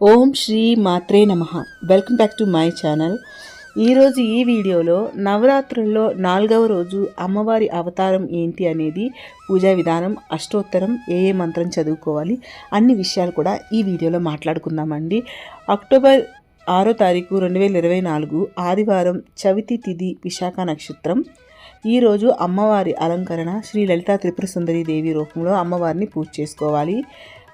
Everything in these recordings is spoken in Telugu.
ఓం శ్రీ మాత్రే నమ. Welcome back to my channel. ఈరోజు ఈ వీడియోలో నవరాత్రుల్లో నాలుగవ రోజు అమ్మవారి అవతారం ఏంటి అనేది పూజా విధానం అష్టోత్తరం ఏ ఏ మంత్రం చదువుకోవాలి అన్ని విషయాలు కూడా ఈ వీడియోలో మాట్లాడుకుందామండి. అక్టోబర్ ఆరో తారీఖు రెండు వేల ఇరవై నాలుగు ఆదివారం చవితి తిథి విశాఖ నక్షత్రం. ఈరోజు అమ్మవారి అలంకరణ శ్రీ లలితా త్రిపుర దేవి రూపంలో అమ్మవారిని పూజ చేసుకోవాలి.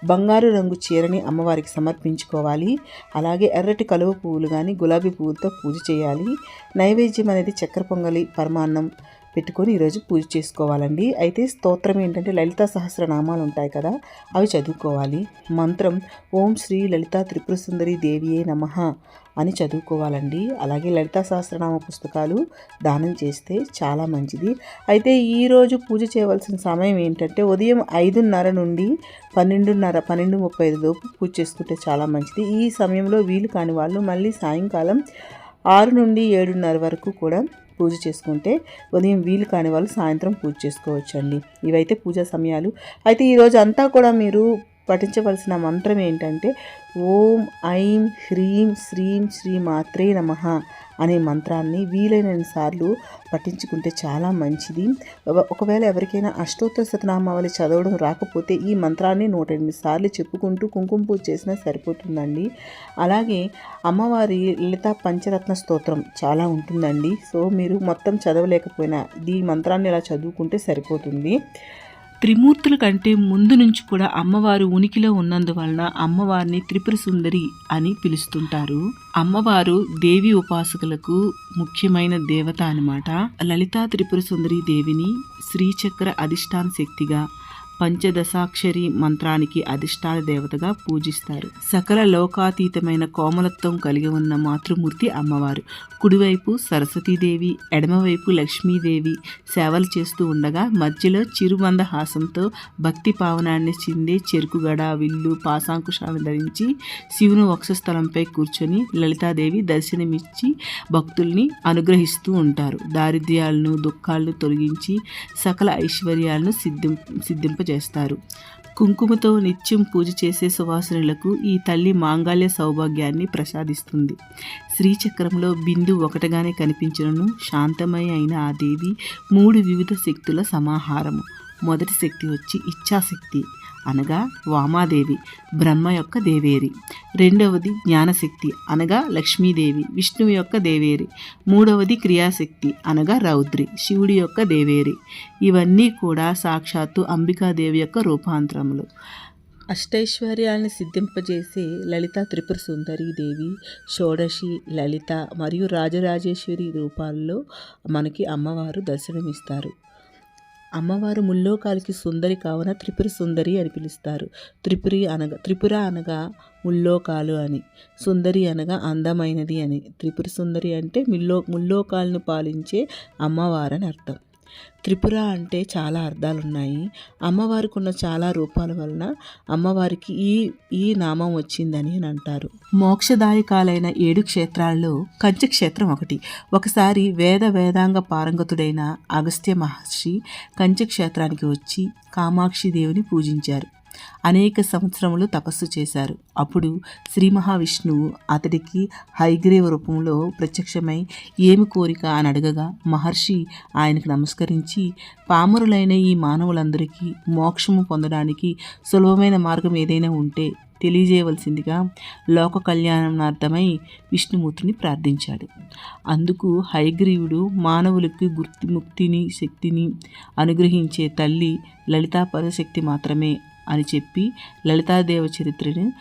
బంగారు రంగు చీరని అమ్మవారికి సమర్పించుకోవాలి. అలాగే ఎర్రటి కలువ పువ్వులు కానీ గులాబీ పువ్వులతో పూజ చేయాలి. నైవేద్యం అనేది చక్కెర పొంగలి పరమాన్నం పెట్టుకొని ఈరోజు పూజ చేసుకోవాలండి. అయితే స్తోత్రం ఏంటంటే లలితా సహస్రనామాలు ఉంటాయి కదా అవి చదువుకోవాలి. మంత్రం ఓం శ్రీ లలితా త్రిపుర సుందరి దేవియే నమః అని చదువుకోవాలండి. అలాగే లలితా సహస్రనామ పుస్తకాలు దానం చేస్తే చాలా మంచిది. అయితే ఈరోజు పూజ చేయవలసిన సమయం ఏంటంటే ఉదయం ఐదున్నర నుండి పన్నెండున్నర పన్నెండు ముప్పై ఐదు లోపు పూజ చేసుకుంటే చాలా మంచిది. ఈ సమయంలో వీలు కాని వాళ్ళు మళ్ళీ సాయంకాలం ఆరు నుండి ఏడున్నర వరకు కూడా పూజ చేసుకుంటే ఉదయం వీలు కాని వాళ్ళు సాయంత్రం పూజ చేసుకోవచ్చండి. ఇవైతే పూజా సమయాలు. అయితే ఈరోజు అంతా కూడా మీరు పఠించవలసిన మంత్రం ఏంటంటే ఓం ఐం హ్రీం శ్రీం శ్రీ మాత్రే నమ అనే మంత్రాన్ని వీలైనన్ని సార్లు పఠించుకుంటే చాలా మంచిది. ఒకవేళ ఎవరికైనా అష్టోత్తర శతనామావళి చదవడం రాకపోతే ఈ మంత్రాన్ని నూట ఎనిమిది సార్లు చెప్పుకుంటూ కుంకుమ పూజ చేసినా సరిపోతుందండి. అలాగే అమ్మవారి లలిత పంచరత్న స్తోత్రం చాలా ఉంటుందండి. సో మీరు మొత్తం చదవలేకపోయినా ఈ మంత్రాన్ని ఇలా చదువుకుంటే సరిపోతుంది. త్రిమూర్తుల కంటే ముందు నుంచి కూడా అమ్మవారు ఉనికిలో ఉన్నందువలన అమ్మవారిని త్రిపుర సుందరి అని పిలుస్తుంటారు. అమ్మవారు దేవి ఉపాసకులకు ముఖ్యమైన దేవత అనమాట లలితా త్రిపుర సుందరి దేవిని శ్రీచక్ర అధిష్టాన శక్తిగా పంచదశాక్షరి మంత్రానికి అధిష్టాన దేవతగా పూజిస్తారు. సకల లోకాతీతమైన కోమలత్వం కలిగి ఉన్న మాతృమూర్తి అమ్మవారు. కుడివైపు సరస్వతీదేవి ఎడమవైపు లక్ష్మీదేవి సేవలు చేస్తూ ఉండగా మధ్యలో చిరుమంద హాసంతో భక్తి పావనాన్ని చిందే చెరుకుగడ విల్లు పాశాంకుశాన్ని ధరించి శివుని వక్షస్థలంపై కూర్చొని లలితాదేవి దర్శనమిచ్చి భక్తుల్ని అనుగ్రహిస్తూ ఉంటారు. దారిద్ర్యాలను దుఃఖాలను తొలగించి సకల ఐశ్వర్యాలను సిద్ధిం చేస్తారు కుంకుమతో నిత్యం పూజ చేసే సువాసనులకు ఈ తల్లి మాంగళ్య సౌభాగ్యాన్ని ప్రసాదిస్తుంది. శ్రీచక్రంలో బిందు ఒకటగానే కనిపించను. శాంతమయ అయిన ఆ దేవి మూడు వివిధ శక్తుల సమాహారము. మొదటి శక్తి వచ్చి ఇచ్ఛాశక్తి అనగా వామాదేవి బ్రహ్మ యొక్క దేవేరి. రెండవది జ్ఞానశక్తి అనగా లక్ష్మీదేవి విష్ణువు యొక్క దేవేరి. మూడవది క్రియాశక్తి అనగా రౌద్రి శివుడి యొక్క దేవేరి. ఇవన్నీ కూడా సాక్షాత్తు అంబికాదేవి యొక్క రూపాంతరములు. అష్టైశ్వర్యాలను సిద్ధింపజేసే లలిత త్రిపుర సుందరి దేవి షోడశి లలిత మరియు రాజరాజేశ్వరి రూపాల్లో మనకి అమ్మవారు దర్శనమిస్తారు. అమ్మవారు ముల్లోకాలకి సుందరి కావున త్రిపుర సుందరి అని పిలుస్తారు. త్రిపురి అనగా త్రిపుర అనగా ముల్లోకాలు అని సుందరి అనగా అందమైనది అని. త్రిపుర సుందరి అంటే ముల్లో ముల్లోకాలను పాలించే అమ్మవారని అర్థం. త్రిపుర అంటే చాలా అర్థాలు ఉన్నాయి అమ్మవారికి ఉన్న చాలా రూపాల వలన అమ్మవారికి ఈ ఈ నామం వచ్చిందని అని అంటారు. మోక్షదాయకాలైన ఏడు క్షేత్రాల్లో కంచి క్షేత్రం ఒకటి. ఒకసారి వేద వేదాంగ పారంగతుడైన అగస్త్య మహర్షి కంచి క్షేత్రానికి వచ్చి కామాక్షి దేవిని పూజించారు. అనేక సంవత్సరములు తపస్సు చేశారు. అప్పుడు శ్రీ మహావిష్ణువు అతడికి హైగ్రీవ రూపంలో ప్రత్యక్షమై ఏమి కోరిక అని అడగగా మహర్షి ఆయనకు నమస్కరించి పామరులైన ఈ మానవులందరికీ మోక్షము పొందడానికి సులభమైన మార్గం ఏదైనా ఉంటే తెలియజేయవలసిందిగా లోక కళ్యాణార్థమై విష్ణుమూర్తిని ప్రార్థించాడు. అందుకు హైగ్రీవుడు మానవులకు గుర్తి ముక్తిని శక్తిని అనుగ్రహించే తల్లి లలితాపర శక్తి మాత్రమే అని చెప్పి లలితాదేవ చరిత్రను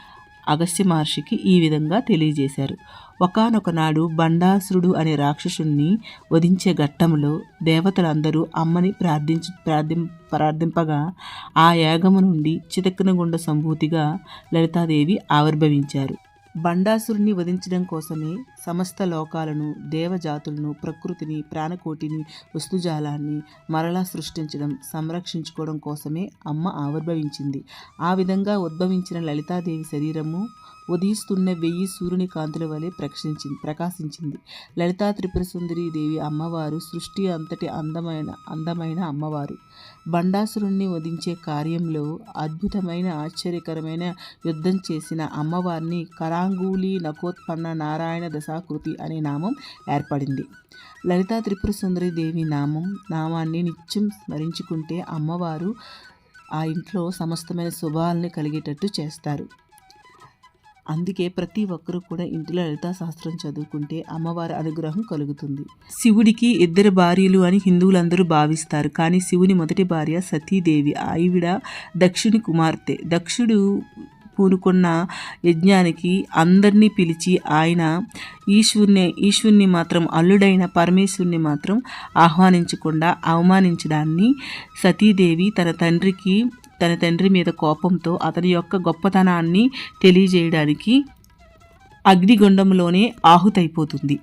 అగస్త్య మహర్షికి ఈ విధంగా తెలియజేశారు. ఒకనొకనాడు బండాసురుడు అనే రాక్షసుణ్ణి వధించే ఘట్టంలో దేవతలందరూ అమ్మని ప్రార్థించి ప్రార్థిం ప్రార్థింపగా ఆ యాగము నుండి చితక్కనగుండ సంభూతిగా లలితాదేవి ఆవిర్భవించారు. బండాసురుని వధించడం కోసమే సమస్త లోకాలను దేవజాతులను ప్రకృతిని ప్రాణకోటిని వస్తుజాలాన్ని మరలా సృష్టించడం సంరక్షించుకోవడం కోసమే అమ్మ ఆవిర్భవించింది. ఆ విధంగా ఉద్భవించిన లలితాదేవి శరీరము ఉదయిస్తున్న వెయ్యి సూర్యుని కాంతుల వలె ప్రకాశించింది ప్రకాశించింది. లలితా త్రిపుర సుందరి దేవి అమ్మవారు సృష్టి అంతటి అందమైన అందమైన అమ్మవారు. బండాసురుణ్ణి వధించే కార్యంలో అద్భుతమైన ఆశ్చర్యకరమైన యుద్ధం చేసిన అమ్మవారిని కరాంగూలి నకోత్పన్న నారాయణ దశాకృతి అనే నామం ఏర్పడింది. లలితా త్రిపుర సుందరి దేవి నామం నామాన్ని నిత్యం స్మరించుకుంటే అమ్మవారు ఆ ఇంట్లో సమస్తమైన శుభాలని కలిగేటట్టు చేస్తారు. అందుకే ప్రతి ఒక్కరూ కూడా ఇంటిలో లలితా శాస్త్రం చదువుకుంటే అమ్మవారి అనుగ్రహం కలుగుతుంది. శివుడికి ఇద్దరు భార్యలు అని హిందువులందరూ భావిస్తారు. కానీ శివుని మొదటి భార్య సతీదేవి ఆవిడ దక్షుని కుమార్తె. దక్షుడు పూనుకున్న యజ్ఞానికి అందరినీ పిలిచి ఆయన ఈశ్వరుని ఈశ్వరుని మాత్రం అల్లుడైన పరమేశ్వరుని మాత్రం ఆహ్వానించకుండా అవమానించడాన్ని సతీదేవి తన తండ్రికి తన తండ్రి మీద కోపంతో అతని యొక్క గొప్పతనాన్ని తెలియజేయడానికి అగ్నిగుండంలోనే ఆహుతైపోతుంది.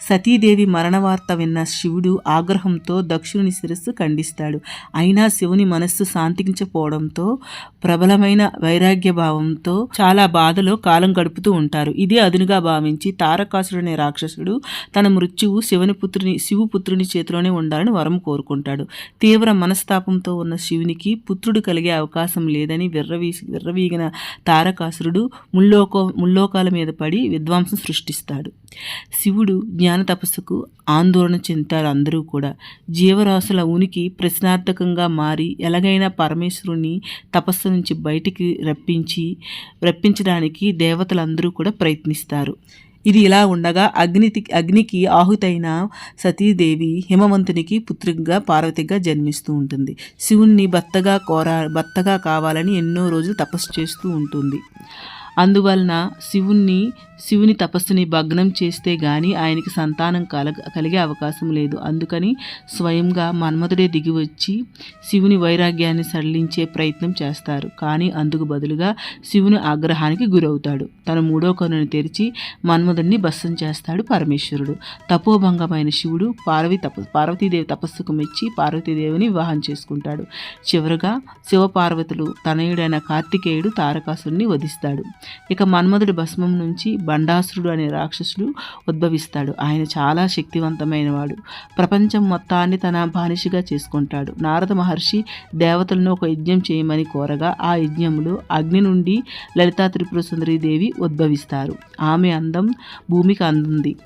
సతీదేవి మరణవార్త విన్న శివుడు ఆగ్రహంతో దక్షుని శిరస్సు ఖండిస్తాడు. అయినా శివుని మనస్సు శాంతించపోవడంతో ప్రబలమైన వైరాగ్య భావంతో చాలా బాధలో కాలం గడుపుతూ ఉంటారు. ఇదే అదునుగా భావించి తారకాసుడు అనే రాక్షసుడు తన మృత్యువు శివుని పుత్రుని శివుపుత్రుని చేతిలోనే ఉండాలని వరం కోరుకుంటాడు. తీవ్ర మనస్తాపంతో ఉన్న శివునికి పుత్రుడు కలిగే అవకాశం లేదని విర్రవీ విర్రవీగిన తారకాసురుడు ముల్లోకో ముల్లోకాల మీద పడి విద్వాంసం సృష్టిస్తాడు. శివుడు జ్ఞాన తపస్సుకు ఆందోళన చెందుతారు అందరూ కూడా. జీవరాశుల ఉనికి ప్రశ్నార్థకంగా మారి ఎలాగైనా పరమేశ్వరుని తపస్సు నుంచి బయటికి రప్పించి రప్పించడానికి దేవతలందరూ కూడా ప్రయత్నిస్తారు. ఇది ఇలా ఉండగా అగ్నికి అగ్నికి ఆహుతైన సతీదేవి హిమవంతునికి పుత్రిగా పార్వతిగా జన్మిస్తూ ఉంటుంది. శివుణ్ణి భర్తగా కోరా భర్తగా కావాలని ఎన్నో రోజులు తపస్సు చేస్తూ ఉంటుంది. అందువలన శివుణ్ణి శివుని తపస్సుని భగ్నం చేస్తే గాని ఆయనకి సంతానం కలగ కలిగే అవకాశం లేదు. అందుకని స్వయంగా మన్మధుడే దిగి వచ్చి శివుని వైరాగ్యాన్ని సడలించే ప్రయత్నం చేస్తారు. కానీ అందుకు బదులుగా శివుని ఆగ్రహానికి గురవుతాడు. తన మూడో కన్నును తెరిచి మన్మధుడిని భస్సం చేస్తాడు పరమేశ్వరుడు. తపోభంగమైన శివుడు పార్వతి తప పార్వతీదేవి తపస్సుకు మెచ్చి పార్వతీదేవిని వివాహం చేసుకుంటాడు. చివరగా శివపార్వతులు తనయుడైన కార్తికేయుడు తారకాసుని వధిస్తాడు. ఇక మన్మధుడి భస్మం నుంచి బండాసురుడు అనే రాక్షసుడు ఉద్భవిస్తాడు. ఆయన చాలా శక్తివంతమైన వాడు ప్రపంచం మొత్తాన్ని తన బానిషిగా చేసుకుంటాడు. నారద మహర్షి దేవతలను ఒక యజ్ఞం చేయమని కోరగా ఆ యజ్ఞంలో అగ్ని నుండి లలితా త్రిపుర సుందరీదేవి ఉద్భవిస్తారు. ఆమె అందం భూమికి అందింది.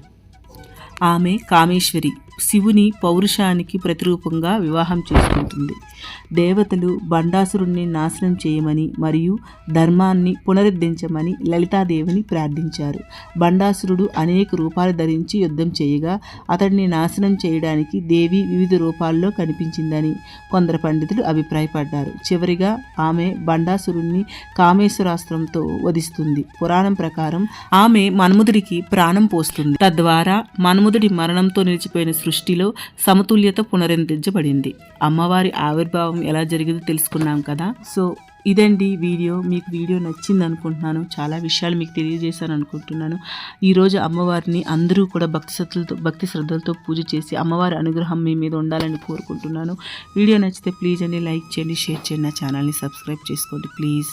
ఆమె కామేశ్వరి. శివుని పౌరుషానికి ప్రతిరూపంగా వివాహం చేసుకుంటుంది. దేవతలు బండాసురుణ్ణి నాశనం చేయమని మరియు ధర్మాన్ని పునరుద్ధరించమని లలితాదేవిని ప్రార్థించారు. బండాసురుడు అనేక రూపాలు ధరించి యుద్ధం చేయగా అతడిని నాశనం చేయడానికి దేవి వివిధ రూపాల్లో కనిపించిందని కొందరు పండితులు అభిప్రాయపడ్డారు. చివరిగా ఆమె బండాసురుణ్ణి కామేశ్వరాస్త్రంతో వధిస్తుంది. పురాణం ప్రకారం ఆమె మన్ముదుడికి ప్రాణం పోస్తుంది. తద్వారా మన్ముదుడి మరణంతో నిలిచిపోయిన సృష్టిలో సమతుల్యత పునరుద్ధరించబడింది. అమ్మవారి ఆవిర్భావం ఎలా జరిగిందో తెలుసుకున్నాం కదా. సో ఇదండి వీడియో. మీకు వీడియో నచ్చింది అనుకుంటున్నాను. చాలా విషయాలు మీకు తెలియజేశాను అనుకుంటున్నాను. ఈరోజు అమ్మవారిని అందరూ కూడా భక్తి శ్రద్ధలతో భక్తి శ్రద్ధలతో పూజ చేసి అమ్మవారి అనుగ్రహం మీ మీద ఉండాలని కోరుకుంటున్నాను. వీడియో నచ్చితే ప్లీజ్ అండి లైక్ చేయండి షేర్ చేయండి. నా ఛానల్ని సబ్స్క్రైబ్ చేసుకోండి ప్లీజ్.